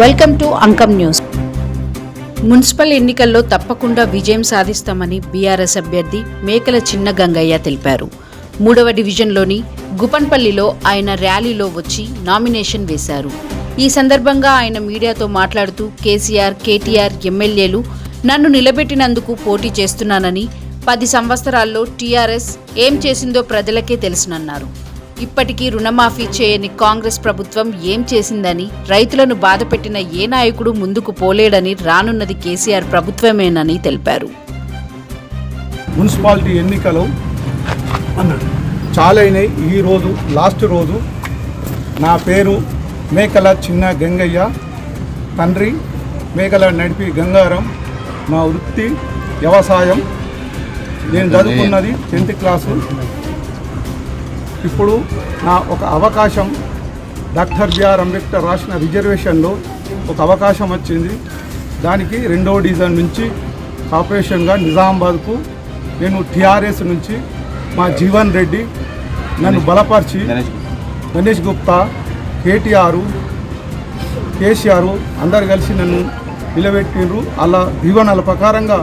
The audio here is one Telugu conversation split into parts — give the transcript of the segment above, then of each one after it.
Welcome to Ankam news. Municipal ఎన్నికల్లో తప్పకుండా విజయం సాధిస్తామని బీఆర్ఎస్ అభ్యర్థి మేకల చిన్న గంగయ్య తెలిపారు. మూడవ డివిజన్లోని గుపన్పల్లిలో ఆయన ర్యాలీలో వచ్చి నామినేషన్ వేశారు. ఈ సందర్భంగా ఆయన మీడియాతో మాట్లాడుతూ కేసీఆర్ కేటీఆర్ ఎమ్మెల్యేలు నన్ను నిలబెట్టినందుకు పోటీ చేస్తున్నానని పది సంవత్సరాల్లో టీఆర్ఎస్ ఏం చేసిందో ప్రజలకే తెలుసునన్నారు. ఇప్పటికీ రుణమాఫీ చేయని కాంగ్రెస్ ప్రభుత్వం ఏం చేసిందని రైతులను బాధపెట్టిన ఏ నాయకుడు ముందుకు పోలేడని రానున్నది కేసీఆర్ ప్రభుత్వమేనని తెలిపారు. మున్సిపాలిటీ ఎన్నికలు అన్నాడు. చాలైనాయి ఈరోజు లాస్ట్ రోజు నా పేరు మేకల చిన్న గంగయ్య తండ్రి మేకల నడిపి గంగారం మా వృత్తి వ్యవసాయం. నేను చదువుకున్నది టెన్త్ క్లాసు. ఇప్పుడు నా ఒక అవకాశం డాక్టర్ బిఆర్ అంబేద్కర్ రాసిన రిజర్వేషన్లో ఒక అవకాశం వచ్చింది. దానికి రెండవ డివిజన్ నుంచి కార్పొరేషన్గా నిజామాబాద్కు నేను టీఆర్ఎస్ నుంచి మా జీవన్ రెడ్డి నన్ను బలపరిచి గణేష్ గుప్తా. కేటీఆర్ కేసీఆర్ అందరు కలిసి నన్ను నిలబెట్టిండ్రు. అలా దీవెనల ప్రకారంగా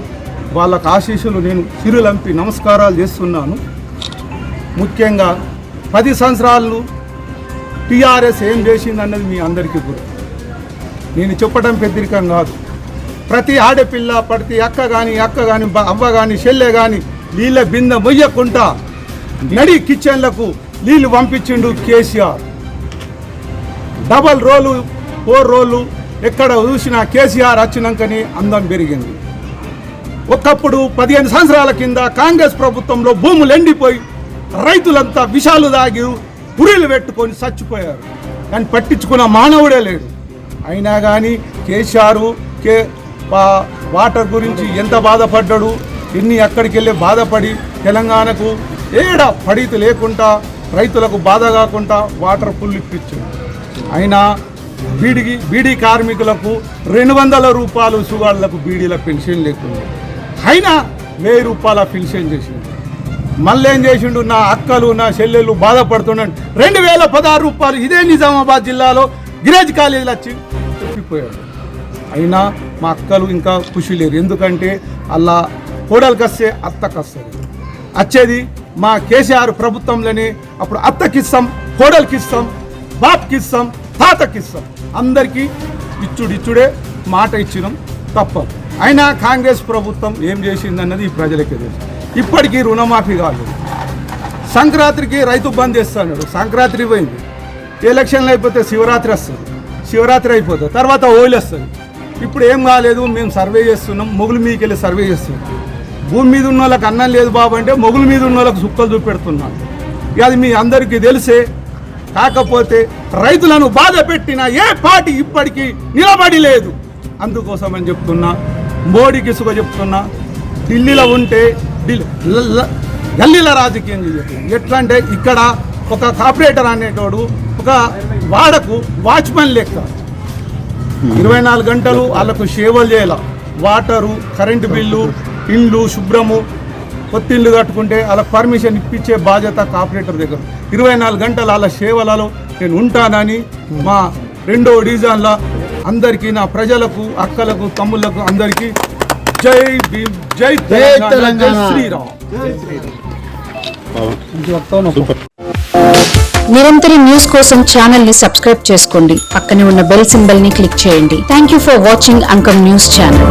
వాళ్ళకు ఆశీస్సులు నేను చిరులంపి నమస్కారాలు చేస్తున్నాను. ముఖ్యంగా పది సంవత్సరాలు టీఆర్ఎస్ ఏం చేసింది అన్నది మీ అందరికీ గుర్తు. నేను చెప్పడం పెద్దరికం కాదు. ప్రతి ఆడపిల్ల ప్రతి అక్క కానీ అక్క కానీ అవ్వ కానీ చెల్లె కానీ నీళ్ళ బిందె మొయ్యకుండా నడి కిచెన్లకు నీళ్ళు పంపించిండు KCR. Double roll four roll ఎక్కడ చూసినా కేసీఆర్ వచ్చినాకనే అందం పెరిగింది. ఒకప్పుడు పదిహేను సంవత్సరాల కింద కాంగ్రెస్ ప్రభుత్వంలో భూములు ఎండిపోయి రైతులంతా విషాలు దాగి పురీలు పెట్టుకొని చచ్చిపోయారు. కానీ పట్టించుకున్న మానవుడే లేడు. అయినా కానీ కేసీఆర్ కే వా- వాటర్ గురించి ఎంత బాధపడ్డాడు ఎన్ని అక్కడికి వెళ్ళి బాధపడి తెలంగాణకు ఏడ పడిత లేకుండా రైతులకు బాధ కాకుండా వాటర్ ఫుల్ ఇప్పించాడు. అయినా బీడికి బీడీ కార్మికులకు రెండు వందల రూపాయలు సుగాళ్ళకు బీడీల పెన్షన్ లేకుండా. అయినా వెయ్యి రూపాయల పెన్షన్ చేసింది మళ్ళీ ఏం చేసిండు? నా అక్కలు నా చెల్లెళ్ళు బాధపడుతున్నాడు రెండు వేల పదహారు రూపాయలు ఇదే నిజామాబాద్ జిల్లాలో గిరేజ్ కాలేజీలు వచ్చి చెప్పిపోయాడు అయినా మా అక్కలు ఇంకా ఖుషి లేరు. ఎందుకంటే అలా కోడలికి వస్తే అత్తకి వస్తుంది వచ్చేది మా కేసీఆర్ ప్రభుత్వంలోనే. అప్పుడు అత్తకిస్తాం కోడలికి బాప్కిస్తాం తాతకిస్తాం అందరికీ ఇచ్చుడు ఇచ్చుడే మాట ఇచ్చినాం తప్పదు. అయినా కాంగ్రెస్ ప్రభుత్వం ఏం చేసిందన్నది ఈ ప్రజలకే తెలుసు. ఇప్పటికీ రుణమాఫీ కాలేదు సంక్రాంతికి రైతు బంద్ చేస్తున్నాడు సంక్రాంతి పోయింది. ఎలక్షన్లు అయిపోతే శివరాత్రి వస్తుంది. శివరాత్రి అయిపోతుంది తర్వాత ఓయిల్ వస్తుంది. ఇప్పుడు ఏం కాలేదు మేము సర్వే చేస్తున్నాం మొగులు మీకు వెళ్ళి సర్వే చేస్తున్నాం. భూమి మీద ఉన్న వాళ్ళకి అన్నం లేదు బాబు అంటే మొగుల మీద ఉన్న వాళ్ళకి సుక్కలు చూపెడుతున్నాం. అది మీ అందరికీ తెలిసే కాకపోతే రైతులను బాధ పెట్టిన ఏ పార్టీ ఇప్పటికీ నిలబడి లేదు అందుకోసం అని చెప్తున్నా మోడీకి సుఖ చెప్తున్నా ఢిల్లీలో ఉంటే గల్లీల రాజకీయం చేయట్లేదు ఎట్లా అంటే ఇక్కడ ఒక కార్పొరేటర్ అనేటోడు ఒక వాడకు వాచ్మెన్ లెక్క. ఇరవై నాలుగు గంటలు వాళ్ళకు సేవలు చేయాల. వాటరు కరెంటు బిల్లు ఇండ్లు శుభ్రము కొత్త ఇల్లు కట్టుకుంటే వాళ్ళకి పర్మిషన్ ఇప్పించే బాధ్యత కార్పొరేటర్ దగ్గర. ఇరవై నాలుగు గంటలు వాళ్ళ సేవలలో నేను ఉంటానని మా రెండో డివిజన్లో అందరికీ నా ప్రజలకు అక్కలకు తమ్ముళ్ళకు అందరికీ జై భీమ్ జై తెలంగాణ జై శ్రీరామ్. నిరంతర న్యూస్ కోసం ఛానల్ని సబ్స్క్రైబ్ చేసుకోండి. పక్కనే ఉన్న బెల్ సింబల్ని క్లిక్ చేయండి. Thank you for watching Ankam news channel